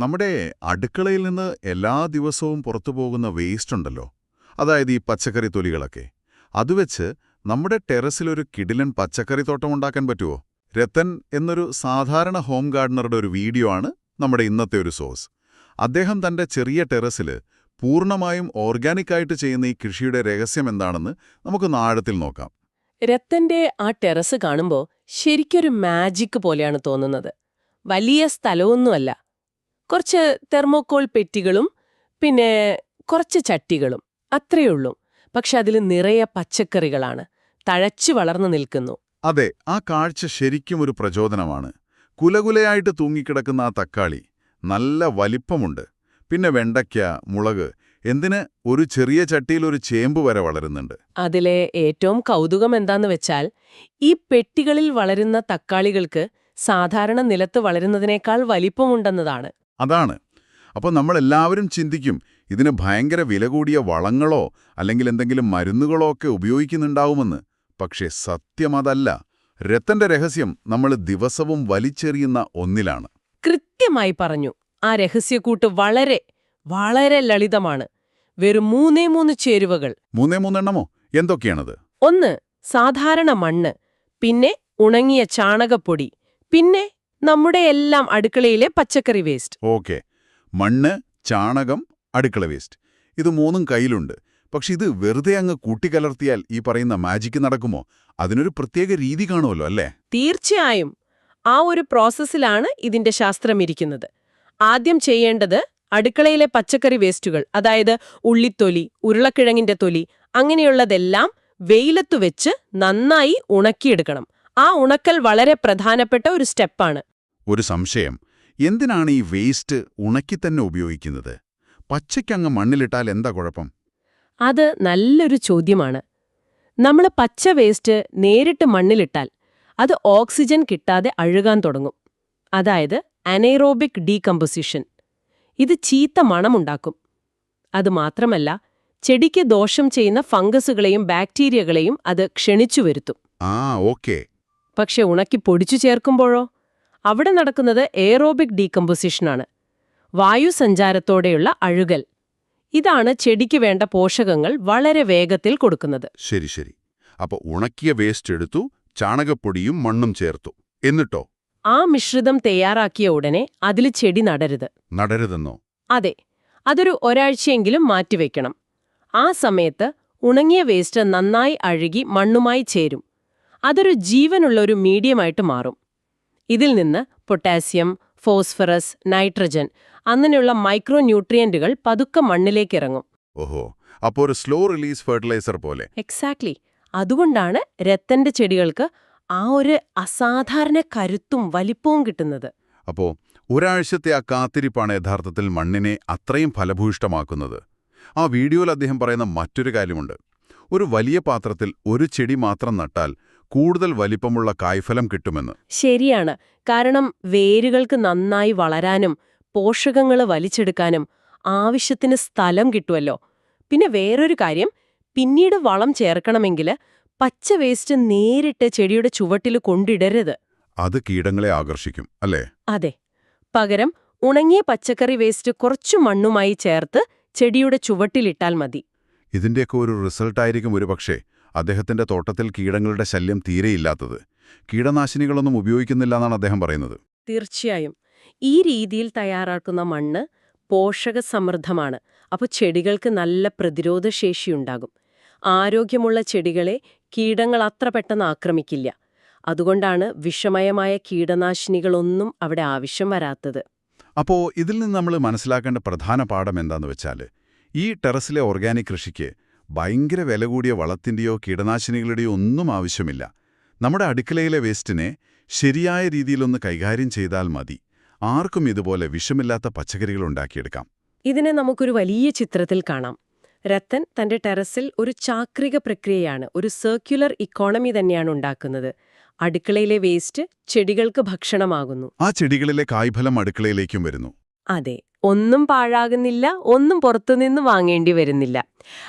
നമ്മുടെ അടുക്കളയിൽ നിന്ന് എല്ലാ ദിവസവും പുറത്തു പോകുന്ന വേസ്റ്റ് ഉണ്ടല്ലോ. അതായത് ഈ പച്ചക്കറി തൊലികളൊക്കെ. അതുവെച്ച് നമ്മുടെ ടെറസിലൊരു കിടിലൻ പച്ചക്കറി തോട്ടം ഉണ്ടാക്കാൻ പറ്റുമോ രത്തൻ എന്നൊരു സാധാരണ ഹോം ഗാർഡനറുടെ ഒരു വീഡിയോ ആണ് നമ്മുടെ ഇന്നത്തെ ഒരു സോഴ്സ് അദ്ദേഹം തന്റെ ചെറിയ ടെറസിൽ പൂർണമായും ഓർഗാനിക്കായിട്ട് ചെയ്യുന്ന ഈ കൃഷിയുടെ രഹസ്യം എന്താണെന്ന് നമുക്ക് ആഴത്തിൽ നോക്കാം. രത്തന്റെ ആ ടെറസ് കാണുമ്പോൾ ശരിക്കൊരു മാജിക് പോലെയാണ് തോന്നുന്നത്. വലിയ സ്ഥലമൊന്നുമല്ല. കുറച്ച് തെർമോക്കോൾ പെറ്റികളും പിന്നെ കുറച്ച് ചട്ടികളും അത്രയേ ഉള്ളൂ. പക്ഷെ അതിൽ നിറയെ പച്ചക്കറികളാണ്. തഴച്ചു വളർന്നു നിൽക്കുന്നു. അതെ ആ കാഴ്ച ശരിക്കും ഒരു പ്രചോദനമാണ്. കുലകുലയായിട്ട് തൂങ്ങിക്കിടക്കുന്ന ആ തക്കാളി നല്ല വലിപ്പമുണ്ട്. പിന്നെ വെണ്ടയ്ക്ക മുളക് എന്തിന് ഒരു ചെറിയ ചട്ടിയിൽ ഒരു ചേമ്പ് വരെ വളരുന്നുണ്ട്. അതിലെ ഏറ്റവും കൗതുകം എന്താന്ന് വെച്ചാൽ ഈ പെട്ടികളിൽ വളരുന്ന തക്കാളികൾക്ക് സാധാരണ നിലത്ത് വളരുന്നതിനേക്കാൾ വലിപ്പമുണ്ടെന്നതാണ്. അതാണ്. അപ്പോൾ നമ്മളെല്ലാവരും ചിന്തിക്കും ഇതിന് ഭയങ്കര വില കൂടിയ വളങ്ങളോ അല്ലെങ്കിൽ എന്തെങ്കിലും മരുന്നുകളോ ഒക്കെ ഉപയോഗിക്കുന്നുണ്ടാവുമെന്ന്. പക്ഷേ സത്യം അതല്ല. രത്തന്റെ രഹസ്യം നമ്മൾ ദിവസവും വലിച്ചെറിയുന്ന ഒന്നിലാണ്. കൃത്യമായി പറഞ്ഞു. ആ രഹസ്യക്കൂട്ട് വളരെ വളരെ ലളിതമാണ്. വെറും മൂന്നേ മൂന്ന് ചേരുവകൾ. മൂന്നേ മൂന്നെണ്ണമോ? എന്തൊക്കെയാണത്? ഒന്ന് സാധാരണ മണ്ണ്. പിന്നെ ഉണങ്ങിയ ചാണകപ്പൊടി. പിന്നെ നമ്മുടെ എല്ലാം അടുക്കളയിലെ പച്ചക്കറി വേസ്റ്റ്. ഓക്കെ. മണ്ണ് ചാണകം അടുക്കള വേസ്റ്റ്. ഇത് മൂന്നും കയ്യിലുണ്ട്. പക്ഷെ ഇത് വെറുതെ അങ്ങ് കൂട്ടിക്കലർത്തിയാൽ ഈ പറയുന്ന മാജിക്ക് നടക്കുമോ? അതിനൊരു പ്രത്യേക രീതി കാണുമല്ലോ അല്ലേ? തീർച്ചയായും. ആ ഒരു പ്രോസസ്സിലാണ് ഇതിന്റെ ശാസ്ത്രം ശാസ്ത്രമിരിക്കുന്നത് ആദ്യം ചെയ്യേണ്ടത് അടുക്കളയിലെ പച്ചക്കറി വേസ്റ്റുകൾ അതായത് ഉള്ളിത്തൊലി ഉരുളക്കിഴങ്ങിന്റെ തൊലി അങ്ങനെയുള്ളതെല്ലാം വെയിലത്തു വെച്ച് നന്നായി ഉണക്കിയെടുക്കണം. ആ ഉണക്കൽ വളരെ പ്രധാനപ്പെട്ട ഒരു സ്റ്റെപ്പാണ്. ഒരു സംശയം. എന്തിനാണ് ഈ വേസ്റ്റ് ഉണക്കി തന്നെ ഉപയോഗിക്കുന്നത്? പച്ചയ്ക്കങ്ങ് മണ്ണിലിട്ടാൽ എന്താ കുഴപ്പം? അത് നല്ലൊരു ചോദ്യമാണ്. നമ്മൾ പച്ച വേസ്റ്റ് നേരിട്ട് മണ്ണിലിട്ടാൽ അത് ഓക്സിജൻ കിട്ടാതെ അഴുകാൻ തുടങ്ങും. അതായത് അനൈറോബിക് ഡീകമ്പോസിഷൻ. ഇത് ചീത്ത മണമുണ്ടാക്കും. അതുമാത്രമല്ല ചെടിക്ക് ദോഷം ചെയ്യുന്ന ഫംഗസുകളെയും ബാക്ടീരിയകളെയും അത് ക്ഷണിച്ചു വരുത്തും. ആ ഓക്കെ. പക്ഷെ ഉണക്കി പൊടിച്ചു ചേർക്കുമ്പോഴോ? അവിടെ നടക്കുന്നത് എയറോബിക് ഡീകമ്പോസിഷനാണ് വായുസഞ്ചാരത്തോടെയുള്ള അഴുകൽ. ഇതാണ് ചെടിക്ക് വേണ്ട പോഷകങ്ങൾ വളരെ വേഗത്തിൽ കൊടുക്കുന്നത്. ശരി ശരി. അപ്പൊ ഉണക്കിയ വേസ്റ്റ് എടുത്തു ചാണകപ്പൊടിയും മണ്ണും ചേർത്തു. എന്നിട്ടോ? ആ മിശ്രിതം തയ്യാറാക്കിയ ഉടനെ അതിൽ ചെടി നടരുത്. നടരുതെന്നോ? അതെ അതൊരു ഒരാഴ്ചയെങ്കിലും മാറ്റിവെക്കണം ആ സമയത്ത് ഉണങ്ങിയ വേസ്റ്റ് നന്നായി അഴുകി മണ്ണുമായി ചേരും. അതൊരു ജീവനുള്ള ഒരു മീഡിയമായിട്ട് മാറും. ഇതിൽ നിന്ന് പൊട്ടാസ്യം ഫോസ്ഫറസ് നൈട്രജൻ അങ്ങനെയുള്ള മൈക്രോ ന്യൂട്രിയന്റുകൾ പതുക്കെ മണ്ണിലേക്കിറങ്ങും. ഓഹോ അപ്പോ ഒരു സ്ലോ റിലീസ് ഫെർട്ടിലൈസർ പോലെ. എക്സാക്ട്ലി. അതുകൊണ്ടാണ് രത്തന്റെ ചെടികൾക്ക് ആ ഒരു അസാധാരണ കരുത്തും വലിപ്പവും കിട്ടുന്നത്. അപ്പോ ഒരാഴ്ചത്തെ ആ കാത്തിരിപ്പാണ് യഥാർത്ഥത്തിൽ മണ്ണിനെ അത്രയും ഫലഭൂയിഷ്ടമാക്കുന്നത്. ആ വീഡിയോയിൽ അദ്ദേഹം പറയുന്ന മറ്റൊരു കാര്യമുണ്ട്. ഒരു വലിയ പാത്രത്തിൽ ഒരു ചെടി മാത്രം നട്ടാൽ കൂടുതൽ വലിപ്പമുള്ള കായ്ഫലം കിട്ടുമെന്ന്. ശരിയാണ്. കാരണം വേരുകൾക്ക് നന്നായി വളരാനും പോഷകങ്ങൾ വലിച്ചെടുക്കാനും ആവശ്യത്തിന് സ്ഥലം കിട്ടുമല്ലോ പിന്നെ വേറൊരു കാര്യം പിന്നീട് വളം ചേർക്കണമെങ്കിൽ പച്ച വേസ്റ്റ് നേരിട്ട് ചെടിയുടെ ചുവട്ടിൽ കൊണ്ടിടരുത്. അത് കീടങ്ങളെ ആകർഷിക്കും അല്ലേ? അതെ. പകരം ഉണങ്ങിയ പച്ചക്കറി വേസ്റ്റ് കുറച്ചു മണ്ണുമായി ചേർത്ത് ചെടിയുടെ ചുവട്ടിലിട്ടാൽ മതി. ഇതിന്റെയൊക്കെ ഒരു റിസൾട്ടായിരിക്കും ഒരുപക്ഷേ. അദ്ദേഹത്തിന്റെ തോട്ടത്തിൽ കീടങ്ങളുടെ ശല്യം തീരെയില്ലാത്തത്. കീടനാശിനികളൊന്നും ഉപയോഗിക്കുന്നില്ല എന്നാണ് അദ്ദേഹം പറയുന്നത്. തീർച്ചയായും. ഈ രീതിയിൽ തയ്യാറാക്കുന്ന മണ്ണ് പോഷകസമൃദ്ധമാണ്. അപ്പോൾ ചെടികൾക്ക് നല്ല പ്രതിരോധശേഷിയുണ്ടാകും ആരോഗ്യമുള്ള ചെടികളെ കീടങ്ങൾ അത്ര പെട്ടെന്ന് ആക്രമിക്കില്ല. അതുകൊണ്ടാണ് വിഷമയമായ കീടനാശിനികളൊന്നും അവിടെ ആവശ്യം വരാത്തത്. അപ്പോൾ ഇതിൽ നിന്ന് നമ്മൾ മനസ്സിലാക്കേണ്ട പ്രധാന പാഠം എന്താന്ന് വെച്ചാൽ ഈ ടെറസിലെ ഓർഗാനിക് കൃഷിക്ക് ഭയങ്കര വില കൂടിയ വളത്തിന്റെയോ കീടനാശിനികളുടെയോ ഒന്നും ആവശ്യമില്ല. നമ്മുടെ അടുക്കളയിലെ വേസ്റ്റിനെ ശരിയായ രീതിയിലൊന്ന് കൈകാര്യം ചെയ്താൽ മതി. ആർക്കും ഇതുപോലെ വിഷമില്ലാത്ത പച്ചക്കറികൾ ഉണ്ടാക്കിയെടുക്കാം. ഇതിനെ നമുക്കൊരു വലിയ ചിത്രത്തിൽ കാണാം. രത്തൻ തന്റെ ടെറസിൽ ഒരു ചാക്രിക പ്രക്രിയയാണ് ഒരു സർക്യുലർ ഇക്കോണമി തന്നെയാണ് ഉണ്ടാക്കുന്നത്. അടുക്കളയിലെ വേസ്റ്റ് ചെടികൾക്ക് ഭക്ഷണമാകുന്നു. ആ ചെടികളിലെ കായ്ഫലം അടുക്കളയിലേക്കും വരുന്നു. അതെ ഒന്നും പാഴാകുന്നില്ല ഒന്നും പുറത്തുനിന്ന് വാങ്ങേണ്ടി വരുന്നില്ല.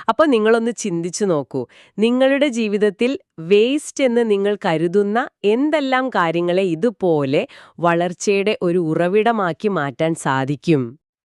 അപ്പോൾ നിങ്ങളൊന്ന് ചിന്തിച്ചു നോക്കൂ. നിങ്ങളുടെ ജീവിതത്തിൽ വേസ്റ്റ് എന്ന് നിങ്ങൾ കരുതുന്ന എന്തെല്ലാം കാര്യങ്ങളെ ഇതുപോലെ വളർച്ചയുടെ ഒരു ഉറവിടമാക്കി മാറ്റാൻ സാധിക്കും?